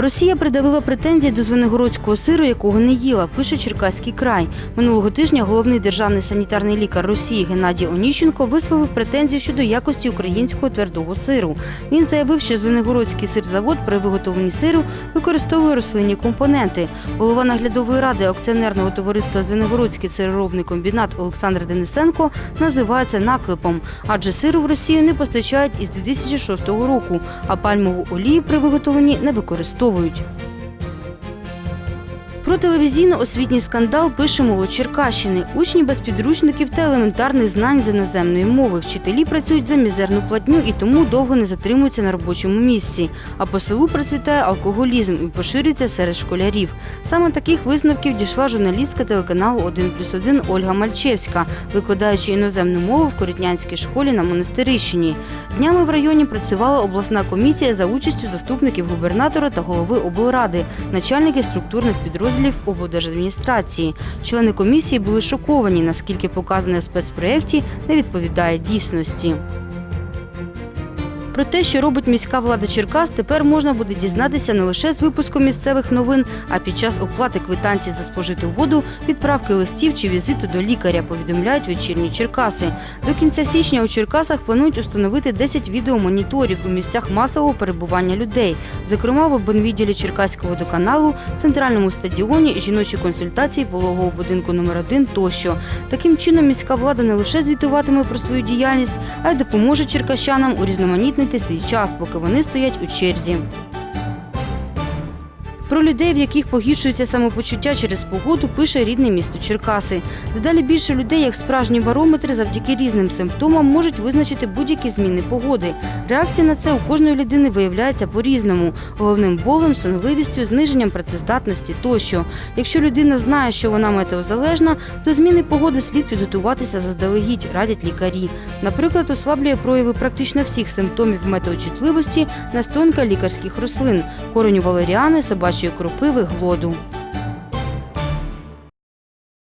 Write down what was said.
Росія придавила претензії до звенигородського сиру, якого не їла, пише Черкаський край. Минулого тижня головний державний санітарний лікар Росії Геннадій Оніщенко висловив претензію щодо якості українського твердого сиру. Він заявив, що звенигородський сирзавод при виготовленні сиру використовує рослинні компоненти. Голова наглядової ради акціонерного товариства Звенигородський сироробний комбінат Олександр Денисенко називає це наклепом, адже сиру в Росію не постачають із 2006 року, а пальмову олію при виготовленні не використовують влаштовують. Про телевізійно-освітній скандал пише молодь Черкащини. Учні без підручників та елементарних знань з іноземної мови. Вчителі працюють за мізерну платню і тому довго не затримуються на робочому місці. А по селу процвітає алкоголізм і поширюється серед школярів. Саме таких висновків дійшла журналістка телеканалу «1 плюс 1» Ольга Мальчевська, викладаючи іноземну мову в Корітнянській школі на Монастирищині. Днями в районі працювала обласна комісія за участю заступників губернатора та голови облради, начальники структурних підрозділів облдержадміністрації. Члени комісії були шоковані, наскільки показане в спецпроєкті не відповідає дійсності. Про те, що робить міська влада Черкас, тепер можна буде дізнатися не лише з випуску місцевих новин, а під час оплати квитанцій за спожиту воду, відправки листів чи візиту до лікаря, повідомляють вечірні Черкаси. До кінця січня у Черкасах планують установити 10 відеомоніторів у місцях масового перебування людей, зокрема в обонвідділі Черкаського водоканалу, центральному стадіоні, жіночі консультації пологового будинку номер 1 тощо. Таким чином міська влада не лише звітуватиме про свою діяльність, а й допоможе черкащанам урізноманітнити свій час, поки вони стоять у черзі. Про людей, в яких погіршується самопочуття через погоду, пише рідне місто Черкаси. Дедалі більше людей, як справжні барометри, завдяки різним симптомам можуть визначити будь-які зміни погоди. Реакція на це у кожної людини виявляється по-різному: головним болем, сонливістю, зниженням працездатності тощо. Якщо людина знає, що вона метеозалежна, до зміни погоди слід підготуватися заздалегідь, радять лікарі. Наприклад, ослаблює прояви практично всіх симптомів метеочутливості настоянка лікарських рослин, кореню валеріани, собачої кропиви, глоду.